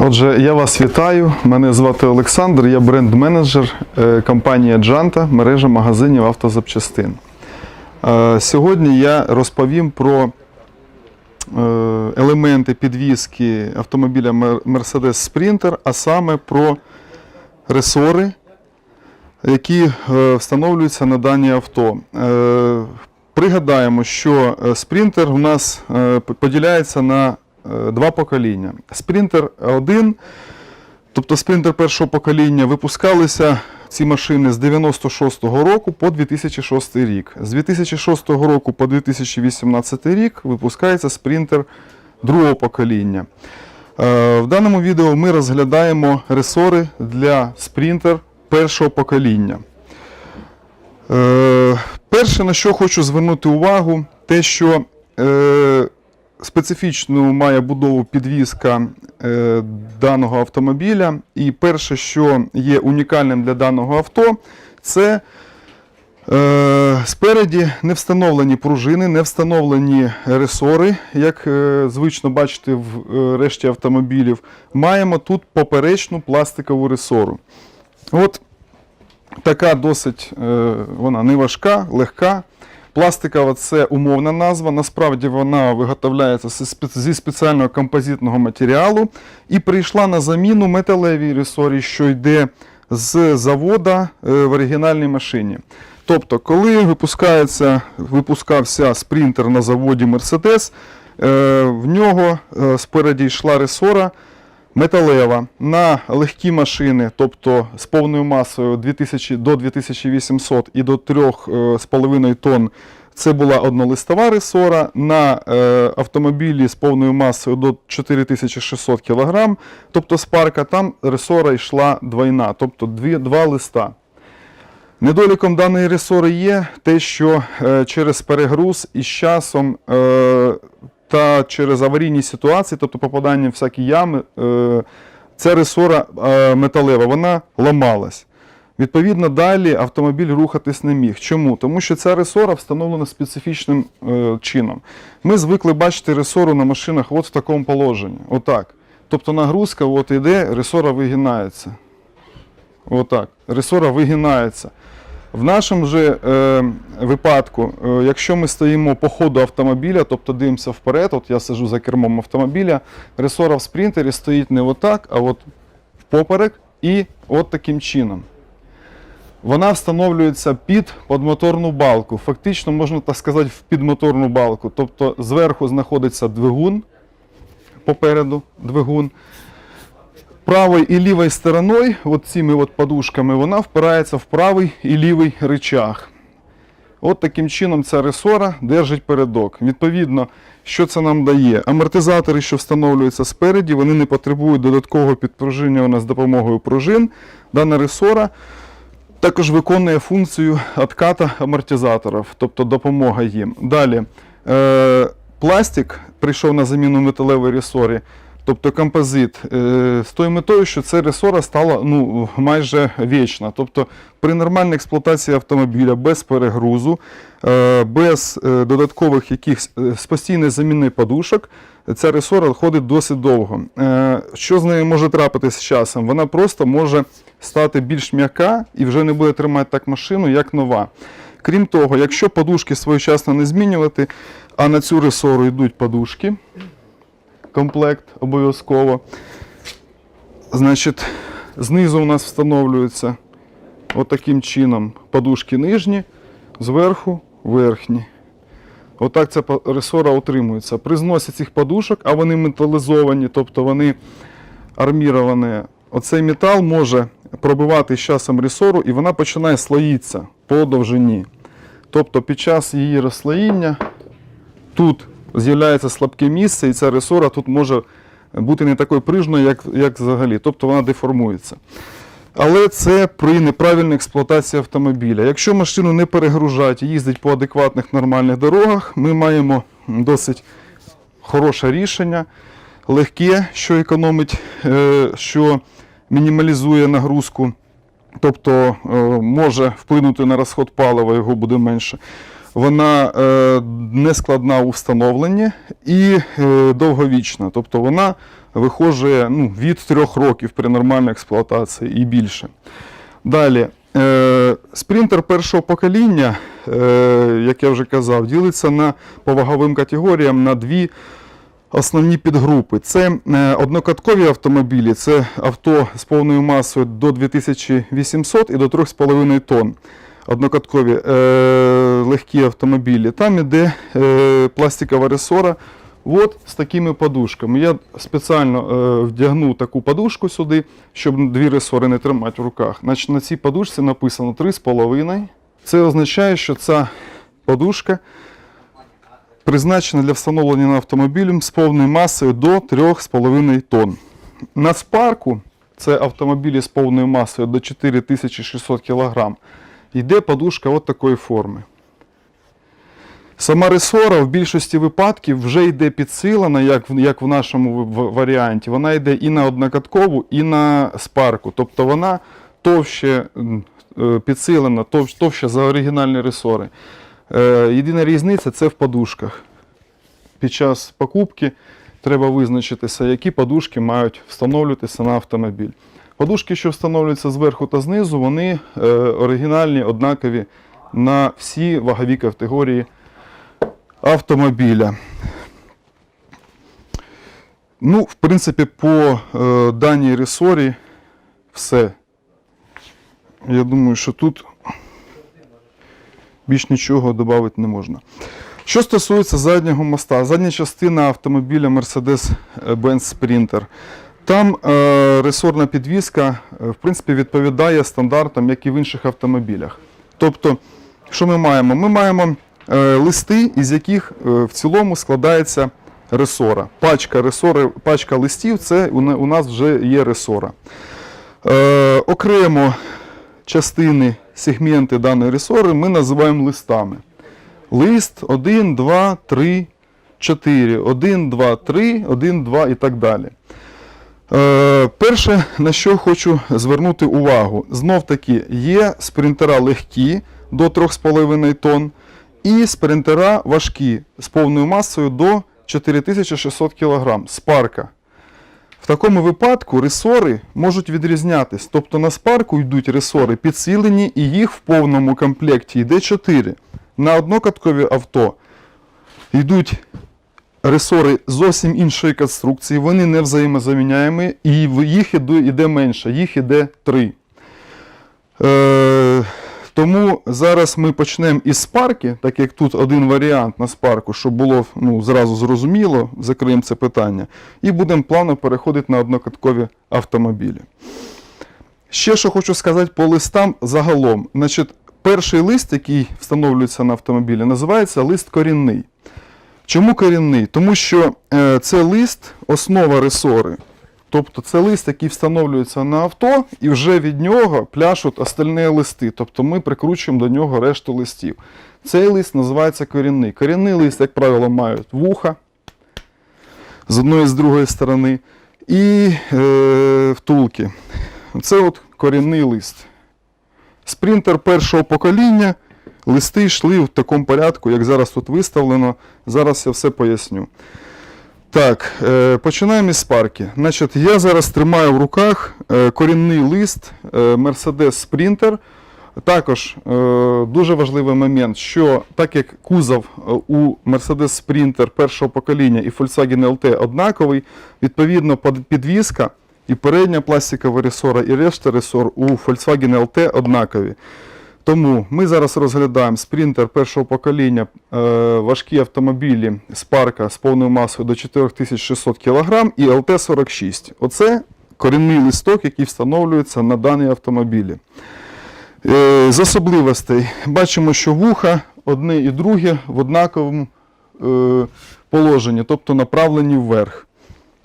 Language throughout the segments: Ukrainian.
Отже, я вас вітаю. Мене звати Олександр, я бренд-менеджер е, компанії Джанта, мережа магазинів автозапчастин. Е, Сьогодні я розповім про е, елементи підвізки автомобіля Mercedes Sprinter, а саме про ресори, які встановлюються на дані авто. Пригадаємо, що спринтер у нас поділяється на два покоління. Спринтер 1, тобто спринтер першого покоління, випускалися ці машини з 96-го року по 2006 рік. З 2006 року по 2018 рік випускається спринтер другого покоління. Е, В даному відео ми розглядаємо ресори для спринтер першого покоління. Е, Перше, на що хочу звернути увагу, те, що е, специфічну має будову підвізка е, даного автомобіля. І перше, що є унікальним для даного авто, це е, спереді не встановлені пружини, не встановлені ресори, як е, звично бачити в решті автомобілів. Маємо тут поперечну пластикову ресору. От така досить вона не важка, легка. Пластикова це умовна назва. Насправді вона виготовляється зі спеціального композитного матеріалу і прийшла на заміну металевій ресорі, що йде з завода е, в оригінальній машині. Тобто, коли випускається, випускався спринтер на заводі е, в нього е, спереді йшла ресора металева на легкі машини, тобто з повною масою 2000 до 2800 і до 3,5 тонн. Це була однолистова ресора. На е, автомобілі з повною масою до 4600 кг, тобто спарка, там ресора йшла двойна, тобто дві, два листа. Недоліком даної ресори є те, що е, через перегруз із часом е, та через аварійні ситуації, тобто попадання в всякі ями, е, ця ресора е, металева, вона ламалась. Відповідно, далі автомобіль рухатись не міг. Чому? Тому що ця ресора встановлена специфічним е, чином. Ми звикли бачити ресору на машинах от в такому положенні. Отак. Тобто нагрузка от іде, ресора вигинається. Отак. Ресора вигинається. В нашому же е, випадку, е, якщо ми стоїмо по ходу автомобіля, тобто дивимося вперед, от я сиджу за кермом автомобіля, ресора в спринтері стоїть не отак, а от впоперек і от таким чином. Вона встановлюється під подмоторну балку. Фактично, можна так сказати, в підмоторну балку. Тобто зверху знаходиться двигун, попереду двигун правою і лівою стороною, от цими от подушками, вона впирається в правий і лівий рычаг. От таким чином ця ресора держить передок. Відповідно, що це нам дає? Амортизатори, що встановлюються спереді, вони не потребують додаткового підпружинювання з допомогою пружин. Дана ресора також виконує функцію отката амортизаторів, тобто допомога їм. Далі, е, пластик прийшов на заміну металевій ресорі, тобто композит, е, з тою метою, що ця ресора стала ну, майже вічна. Тобто при нормальній експлуатації автомобіля без перегрузу, е, без е, додаткових якихось з постійної заміни подушок, ця ресора ходить досить довго. Що з нею може трапитись з часом? Вона просто може стати більш м'яка і вже не буде тримати так машину, як нова. Крім того, якщо подушки своєчасно не змінювати, а на цю ресору йдуть подушки, комплект обов'язково. Значить, знизу у нас встановлюються отаким чином подушки нижні, зверху верхні. Отак ця ресора утримується. При зносі цих подушок, а вони металізовані, тобто вони арміровані, оцей метал може пробивати з часом ресору і вона починає слоїтися по довжині. Тобто під час її розслоїння тут з'являється слабке місце, і ця ресора тут може бути не такою прижною, як, як взагалі. Тобто вона деформується. Але це при неправильній експлуатації автомобіля. Якщо машину не перегружають і їздить по адекватних нормальних дорогах, ми маємо досить хороше рішення, легке, що економить, е, що мінімалізує нагрузку, тобто е, може вплинути на розход палива, його буде менше. Вона е, не складна у встановленні і е, довговічна, тобто вона вихожує ну, від 3 років при нормальній експлуатації і більше. Далі, е, спринтер першого покоління, як я вже казав, ділиться на, по ваговим категоріям на дві основні підгрупи. Це однокаткові автомобілі, це авто з повною масою до 2800 і до 3,5 тонн. Однокаткові е, легкі автомобілі. Там іде е, пластикова ресора. От з такими подушками. Я спеціально е, вдягнув таку подушку сюди, щоб дві ресори не тримати в руках. Значить, на цій подушці написано 3,5. Це означає, що ця подушка призначена для встановлення на автомобілі з повною масою до 3,5 тонн. На спарку, це автомобілі з повною масою до 4600 кг, йде подушка от такої форми. Сама ресора в більшості випадків вже йде підсилена, як, в- як в нашому варіанті. Вона йде і на однокаткову, і на спарку. Тобто вона товще е, підсилена, тов- товща за оригінальні ресори. Е, Єдина різниця це в подушках. Під час покупки треба визначитися, які подушки мають встановлюватися на автомобіль. Подушки, що встановлюються зверху та знизу, вони е, оригінальні, однакові на всі вагові категорії автомобіля. Ну, в принципі, по е, даній ресорі все. Я думаю, що тут більш нічого додати не можна. Що стосується заднього моста, задня частина автомобіля Mercedes-Benz Sprinter. Там е, ресорна підвізка е, в принципі, відповідає стандартам, як і в інших автомобілях. Тобто, що ми маємо? Ми маємо е, листи, із яких в цілому складається ресора. Пачка, ресори, пачка листів це у, нас вже є ресора. Окремо частини, сегменти даної ресори ми називаємо листами. Лист 1, 2, 3, 4, 1, 2, 3, 1, 2 і так далі. Е, перше, на що хочу звернути увагу, знов таки є спринтера легкі до 3,5 тонн і спринтера важкі з повною масою до 4600 кг. Спарка. В такому випадку ресори можуть відрізнятись. Тобто на спарку йдуть ресори підсилені, і їх в повному комплекті йде 4. На однокаткові авто йдуть ресори зовсім іншої конструкції, вони не взаємозаміняємі, і їх іде, менше, їх іде 3. Е, тому зараз ми почнемо із спарки, так як тут один варіант на спарку, щоб було ну, зразу зрозуміло, закриємо це питання, і будемо плавно переходити на однокаткові автомобілі. Ще що хочу сказати по листам загалом. Значить, перший лист, який встановлюється на автомобілі, називається лист корінний. Чому корінний? Тому що е, це лист основа ресори. Тобто це лист, який встановлюється на авто, і вже від нього пляшуть остальні листи. Тобто ми прикручуємо до нього решту листів. Цей лист називається корінний. Корінний лист, як правило, мають вуха з одної і з другої сторони, і е, втулки. Це от корінний лист. Спринтер першого покоління. Листи йшли в такому порядку, як зараз тут виставлено. Зараз я все поясню. Так, е, починаємо із спарки. Значить, я зараз тримаю в руках е, корінний лист е, Mercedes Sprinter. Також дуже важливий момент, що так як кузов у Mercedes Sprinter першого покоління і Volkswagen LT однаковий, відповідно підвізка і передня пластикова ресора, і решта ресор у Volkswagen LT однакові. Тому ми зараз розглядаємо спринтер першого покоління, е, важкі автомобілі Spark з повною масою до 4600 кг і LT46. Оце корінний листок, який встановлюється на дані автомобілі. Е, з особливостей бачимо, що вуха одне і друге в однаковому е, положенні, тобто направлені вверх.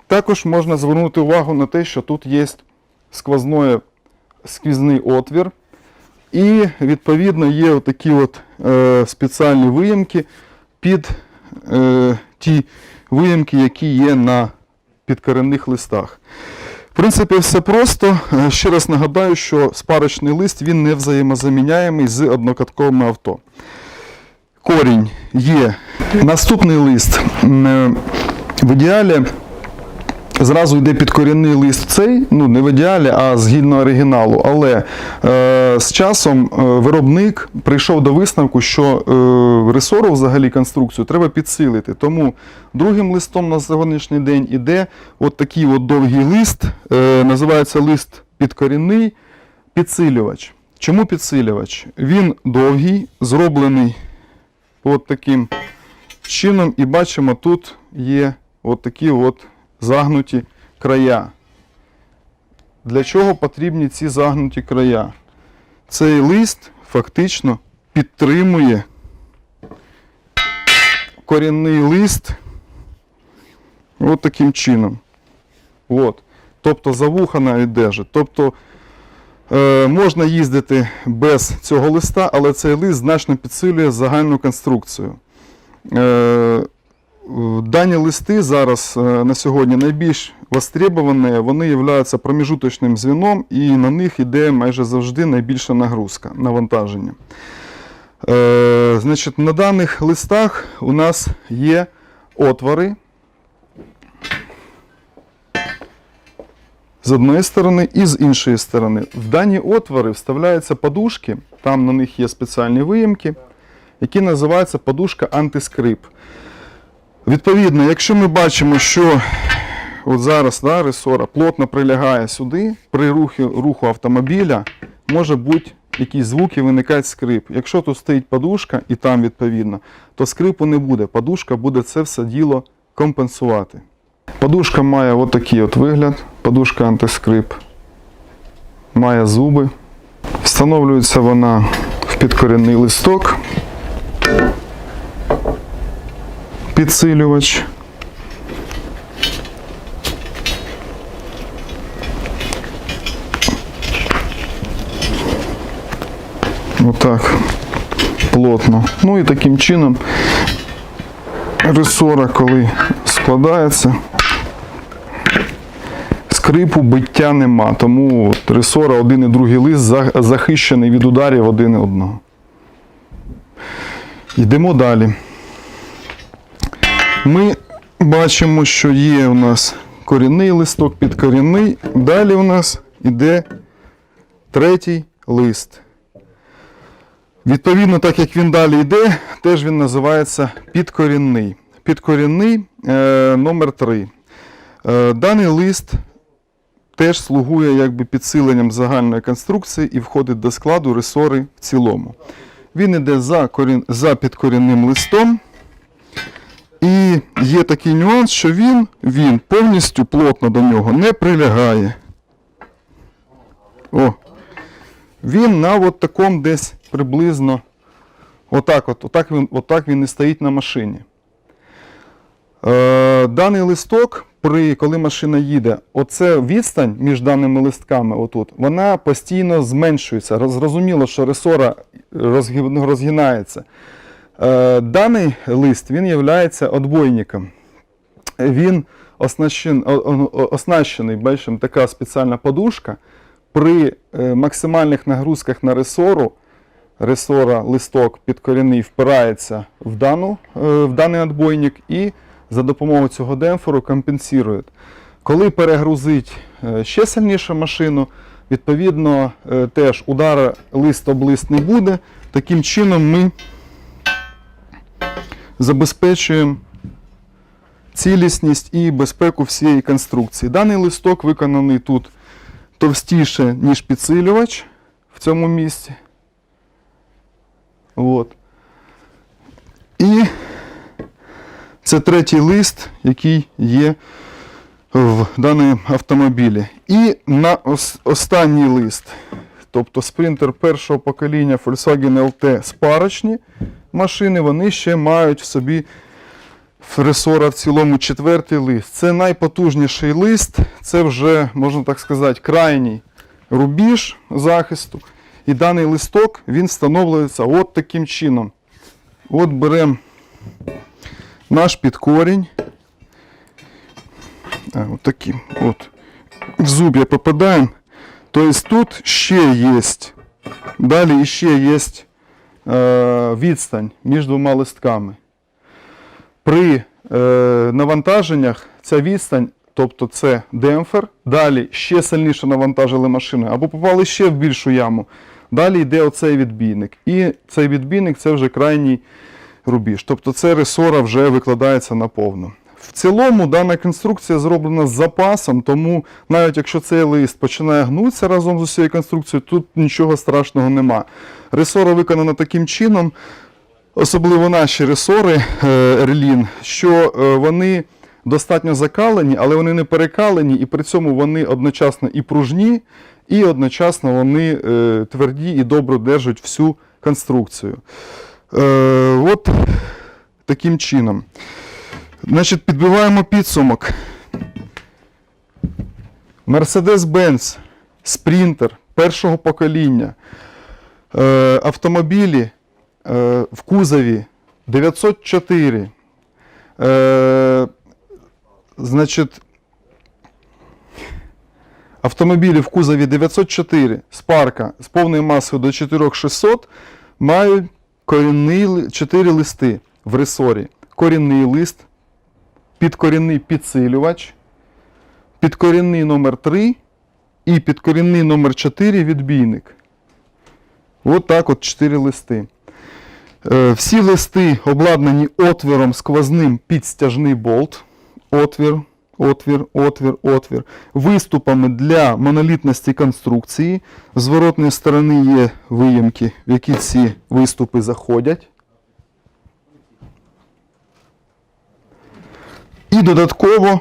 Також можна звернути увагу на те, що тут є сквозної, сквізний отвір. І відповідно є отакі от, е, спеціальні виємки під е, ті виємки, які є на підкоренних листах. В принципі, все просто. Е, Ще раз нагадаю, що спарочний лист він не взаємозаміняємий з однокатковими авто. Корінь є. Наступний лист. Е, В ідеалі Зразу йде підкорінний лист цей, ну не в ідеалі, а згідно оригіналу. Але е, з часом е, виробник прийшов до висновку, що е, ресору взагалі конструкцію треба підсилити. Тому другим листом на сьогоднішній день іде от такий от довгий лист, е, називається лист підкорінний підсилювач. Чому підсилювач? Він довгий, зроблений от таким чином, і бачимо, тут є от такі от загнуті края. Для чого потрібні ці загнуті края? Цей лист фактично підтримує корінний лист от таким чином. От. Тобто за вуха навіть держить. Тобто е, можна їздити без цього листа, але цей лист значно підсилює загальну конструкцію. Е, Дані листи зараз е, на сьогодні найбільш востребовані, вони являються проміжуточним звіном, і на них йде майже завжди найбільша нагрузка, навантаження. Е, значить, на даних листах у нас є отвори з одної сторони і з іншої сторони. В дані отвори вставляються подушки, там на них є спеціальні виїмки, які називаються подушка антискрип. Відповідно, якщо ми бачимо, що от зараз да, ресора плотно прилягає сюди, при рухі, руху автомобіля може бути якісь звуки, виникають скрип. Якщо тут стоїть подушка і там відповідно, то скрипу не буде. Подушка буде це все діло компенсувати. Подушка має от такий от вигляд, подушка антискрип. Має зуби. Встановлюється вона в підкорінний листок. Підсилювач. Отак. Плотно. Ну і таким чином ресора, коли складається, скрипу биття нема. Тому ресора один і другий лист захищений від ударів один і одного. Йдемо далі. Ми бачимо, що є у нас корінний листок, підкорінний. Далі у нас йде третій лист. Відповідно, так як він далі йде, теж він називається підкорінний. Підкорінний е, номер 3. Е, даний лист теж слугує якби підсиленням загальної конструкції і входить до складу ресори в цілому. Він йде за, корін, за підкорінним листом. І є такий нюанс, що він, він повністю плотно до нього не прилягає. О. Він на от такому десь приблизно. Отак, от, отак, він, отак він і стоїть на машині. Е, даний листок, при, коли машина їде, оце відстань між даними листками, отут, вона постійно зменшується. Зрозуміло, що ресора розгинається. Е, Даний лист він є отбойником. Він оснащений, бачимо, така спеціальна подушка. При е, максимальних нагрузках на ресору, ресора листок підкорінний впирається в, дану, е, в даний отбойник і за допомогою цього демпферу компенсує. Коли перегрузить ще сильніше машину, відповідно теж удара лист об лист не буде. Таким чином ми забезпечуємо цілісність і безпеку всієї конструкції. Даний листок виконаний тут товстіше, ніж підсилювач в цьому місці. От. І це третій лист, який є в даному автомобілі. І на ос- останній лист, тобто спринтер першого покоління Volkswagen LT спарочні машини, вони ще мають в собі ресора в цілому четвертий лист. Це найпотужніший лист, це вже, можна так сказати, крайній рубіж захисту. І даний листок він встановлюється от таким чином. От беремо наш підкорінь. От таким. От. В зуб'я попадаємо. Тобто тут ще є. Далі ще є відстань між двома листками. При е, навантаженнях ця відстань тобто це демпфер, далі ще сильніше навантажили машину, або попали ще в більшу яму. Далі йде оцей відбійник. І цей відбійник це вже крайній рубіж. Тобто це ресора вже викладається наповну. В цілому дана конструкція зроблена з запасом, тому навіть якщо цей лист починає гнутися разом з усією конструкцією, тут нічого страшного нема. Ресора виконана таким чином, особливо наші ресори Ерлін, що е, вони достатньо закалені, але вони не перекалені, і при цьому вони одночасно і пружні, і одночасно вони е, тверді і добре держать всю конструкцію. Е, от таким чином. Значить, підбиваємо підсумок. Mercedes-Benz Sprinter першого покоління. Е, автомобілі е, в кузові 904. Е, значить, автомобілі в кузові 904 Спарка з повною масою до 4600 мають корінний, 4 листи в ресорі. Корінний лист, підкорінний підсилювач, підкорінний номер 3 і підкорінний номер 4 відбійник. От так от 4 листи. Е, Всі листи обладнані отвіром сквозним під стяжний болт. Отвір, отвір, отвір, отвір. Виступами для монолітності конструкції. З зворотної сторони є виємки, в які ці виступи заходять. І додатково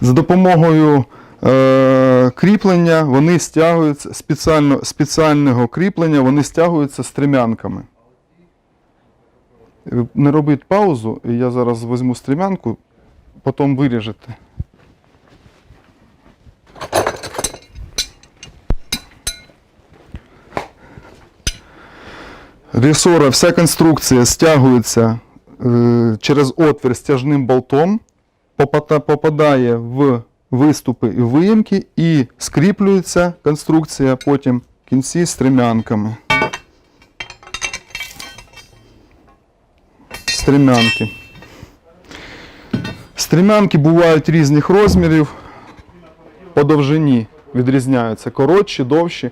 за допомогою е, кріплення вони стягуються спеціально, спеціального кріплення, вони стягуються стрімянками. Не робіть паузу, і я зараз візьму стрімянку, потім виріжете. Ресора, вся конструкція стягується через отвір стяжним болтом, попадає в виступи і виємки і скріплюється конструкція потім в кінці стрімянками. Стрімянки. Стрімянки бувають різних розмірів, по довжині відрізняються коротші, довші.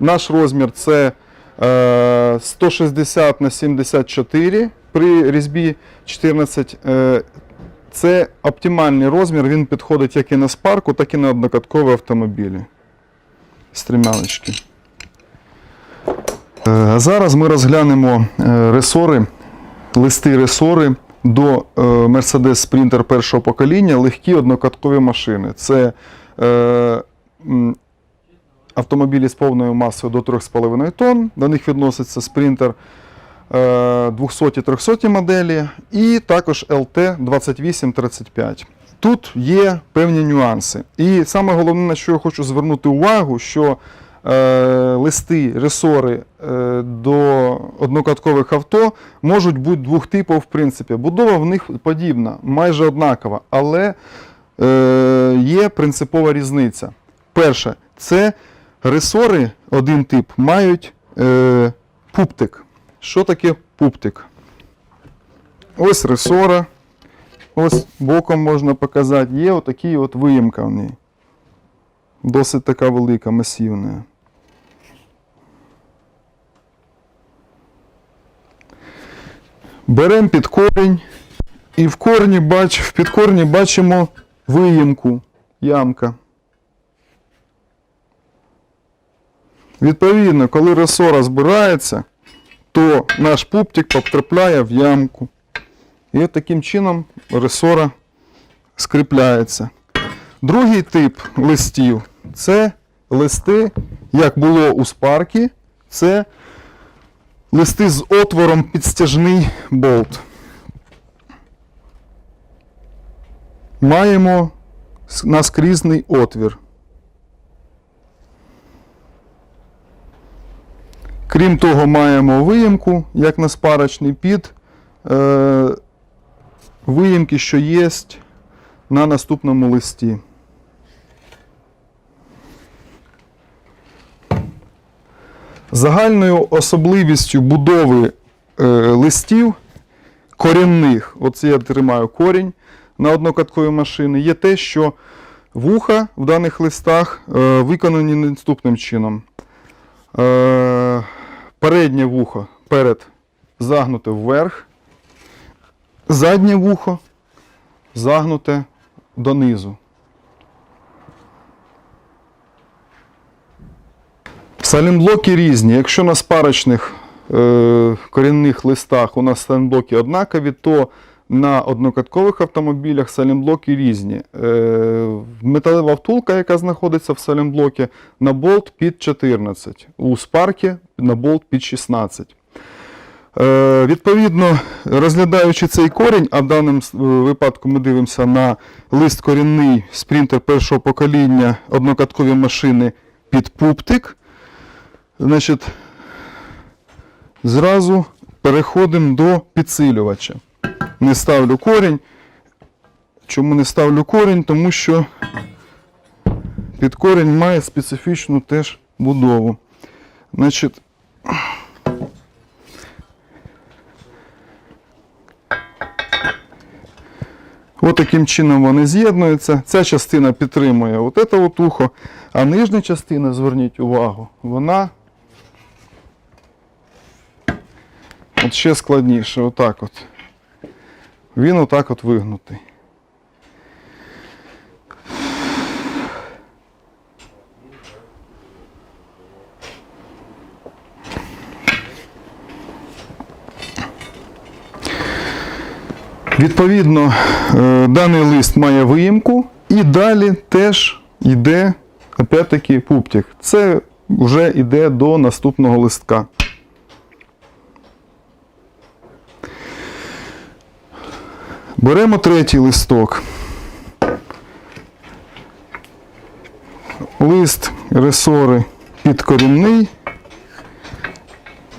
Наш розмір це е, 160 на 74 при різьбі 14. Е, це оптимальний розмір, він підходить як і на спарку, так і на однокаткові автомобілі. Стрімяночки. Е, зараз ми розглянемо е, ресори, листи ресори до Mercedes Sprinter першого покоління, легкі однокаткові машини. Це автомобілі з повною масою до 3,5 тонн. До них відноситься Sprinter 200-300 моделі і також LT 2835. Тут є певні нюанси. І саме головне, на що я хочу звернути увагу, що е, листи, ресори е, до однокаткових авто можуть бути двох типів, в принципі. Будова в них подібна, майже однакова, але е, є принципова різниця. Перше, це ресори, один тип, мають е, пуптик. Що таке пуптик? Ось ресора. Ось боком можна показати. Є отакий от виїмка в ній. Досить така велика, масивна. Беремо під корінь. І в корні бач, в підкорні бачимо виїмку, ямка. Відповідно, коли ресора збирається, то наш пуптик потрапляє в ямку. І таким чином ресора скріпляється. Другий тип листів це листи, як було у спарки, це листи з отвором під стяжний болт. Маємо наскрізний отвір. Крім того, маємо виїмку, як на спарочний під е, виїмки, що є на наступному листі. Загальною особливістю будови е, листів корінних, оце я тримаю корінь. на однокаткові машини, є те, що вуха в даних листах е, виконані наступним чином. Е, переднє вухо перед загнуте вверх, заднє вухо загнуте донизу. Салінблоки різні. Якщо на спарочних е, корінних листах у нас салінблоки однакові, то на однокаткових автомобілях салінблоки різні. Е, металева втулка, яка знаходиться в салінблокі, на болт під 14, у спарки на болт під 16. Е, відповідно, розглядаючи цей корінь, а в даному випадку ми дивимося на лист корінний спринтер першого покоління однокаткові машини під пуптик. Значить, зразу переходимо до підсилювача. Не ставлю корінь. Чому не ставлю корінь? Тому що під корінь має специфічну теж будову. Значить, От таким чином вони з'єднуються. Ця частина підтримує от це от ухо, а нижня частина, зверніть увагу, вона от ще складніше. Отак от. Він отак от вигнутий. Відповідно, е, даний лист має виїмку, і далі теж йде опять-таки пуптик. Це вже йде до наступного листка. Беремо третій листок. Лист ресори підкорінний.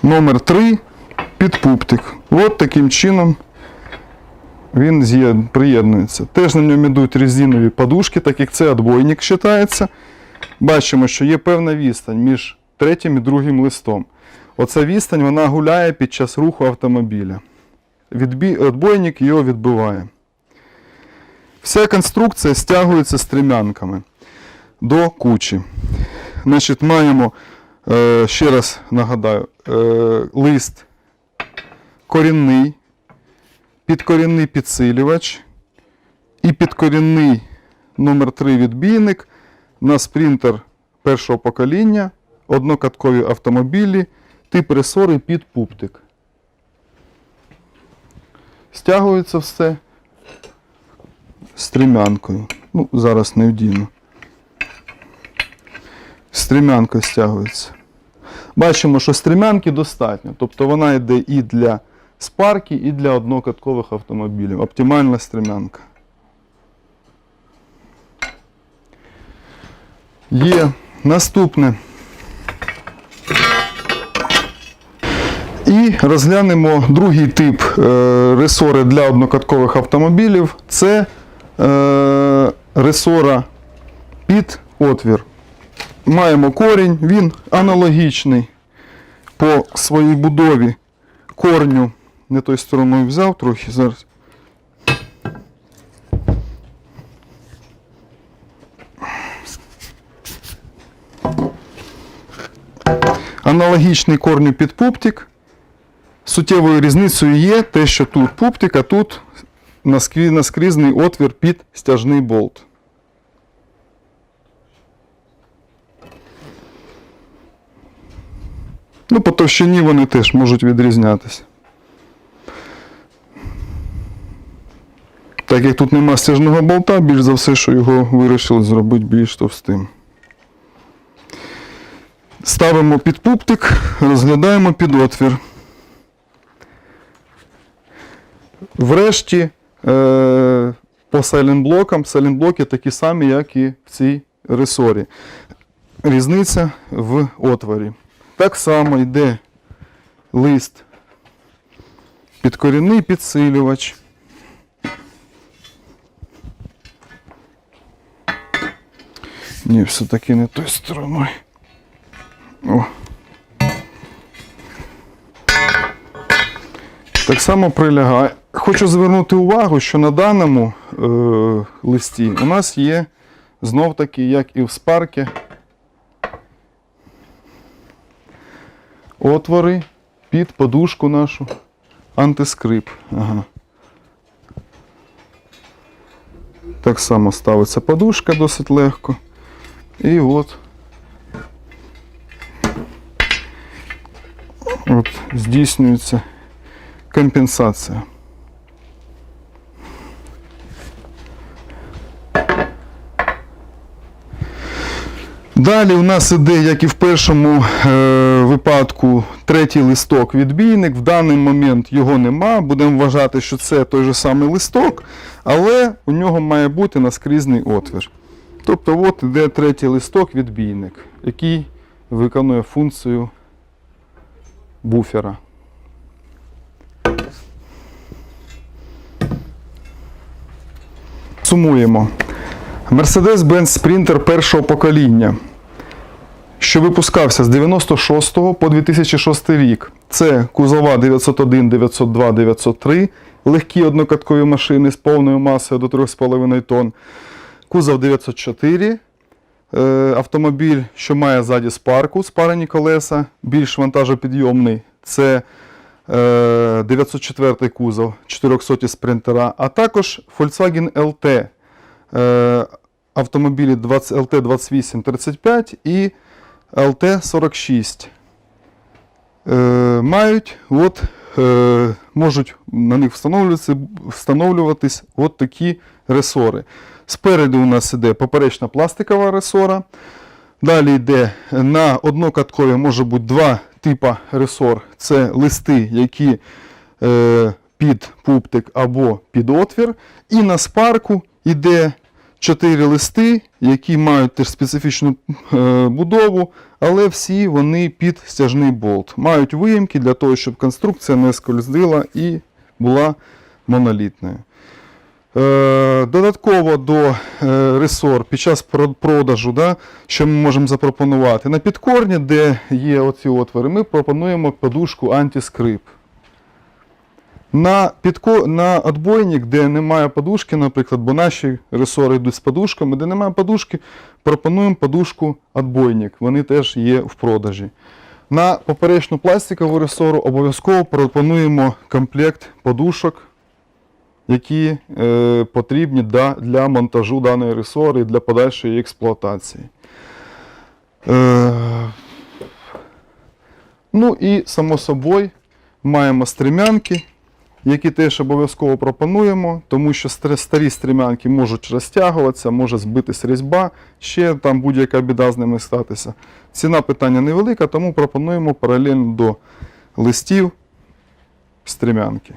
Номер 3 під пуптик. От таким чином він приєднується. Теж на ньому йдуть резинові подушки, так як це отбойник вважається. Бачимо, що є певна відстань між третім і другим листом. Оця відстань вона гуляє під час руху автомобіля. Відбій, отбойник його відбиває. Вся конструкція стягується стрімянками до кучі. Значить, маємо, е, ще раз нагадаю, е, лист корінний, підкорінний підсилювач і підкорінний номер 3 відбійник на спринтер першого покоління, однокаткові автомобілі, тип ресори під пуптик. Стягується все стрімянкою. Ну, зараз не вдіну. Стрімянкою стягується. Бачимо, що стрімянки достатньо. Тобто вона йде і для спарки, і для однокаткових автомобілів. Оптимальна стрімянка. Є наступне. І розглянемо другий тип е, ресори для однокаткових автомобілів. Це е, ресора під отвір. Маємо корінь, він аналогічний по своїй будові корню. Не той стороною взяв трохи зараз. Аналогічний корню під пуптик. Суттєвою різницею є те, що тут пуптик, а тут наскрізний отвір під стяжний болт. Ну, по товщині вони теж можуть відрізнятися. Так як тут нема стяжного болта, більш за все, що його вирішили зробити більш товстим. Ставимо під пуптик, розглядаємо під отвір. Врешті е, по сайлентблокам, сайлентблоки такі самі, як і в цій ресорі. Різниця в отворі. Так само йде лист підкорінний підсилювач. Ні, все-таки не той стороною. О. Так само прилягає хочу звернути увагу, що на даному е, листі у нас є знов таки, як і в спаркі, отвори під подушку нашу антискрип. Ага. Так само ставиться подушка досить легко. І от. От здійснюється компенсація. Далі у нас іде, як і в першому е, випадку, третій листок відбійник. В даний момент його нема. Будемо вважати, що це той же самий листок, але у нього має бути наскрізний отвір. Тобто, от іде третій листок відбійник, який виконує функцію буфера. Сумуємо. Mercedes-Benz Sprinter першого покоління, що випускався з 96 по 2006 рік. Це кузова 901, 902, 903, легкі однокаткові машини з повною масою до 3,5 тонн. Кузов 904, е, автомобіль, що має ззаді спарку, спарені колеса, більш вантажопідйомний. Це е, 904 кузов, 400 спринтера, а також Volkswagen LT е, автомобілі LT 2835 і LT 46. Е, мають от, е, можуть на них встановлюватися, встановлюватись от такі ресори. Спереду у нас іде поперечна пластикова ресора. Далі йде на однокаткові може бути два типа ресор. Це листи, які е, під пуптик або під отвір. І на спарку йде чотири листи, які мають теж специфічну е, будову, але всі вони під стяжний болт. Мають виїмки для того, щоб конструкція не скользила і була монолітною. Е, Додатково до е, ресор під час продажу, да, що ми можемо запропонувати, на підкорні, де є оці отвори, ми пропонуємо подушку антискрип. На, підко... на отбойник, де немає подушки, наприклад, бо наші ресори йдуть з подушками, де немає подушки, пропонуємо подушку отбойник. Вони теж є в продажі. На поперечну пластикову ресору обов'язково пропонуємо комплект подушок, які е, потрібні да, для монтажу даної ресори і для подальшої експлуатації. Е, ну і, само собою, маємо стрімянки, які теж обов'язково пропонуємо, тому що старі стрімянки можуть розтягуватися, може збитись різьба, ще там будь-яка біда з ними статися. Ціна питання невелика, тому пропонуємо паралельно до листів стрімянки.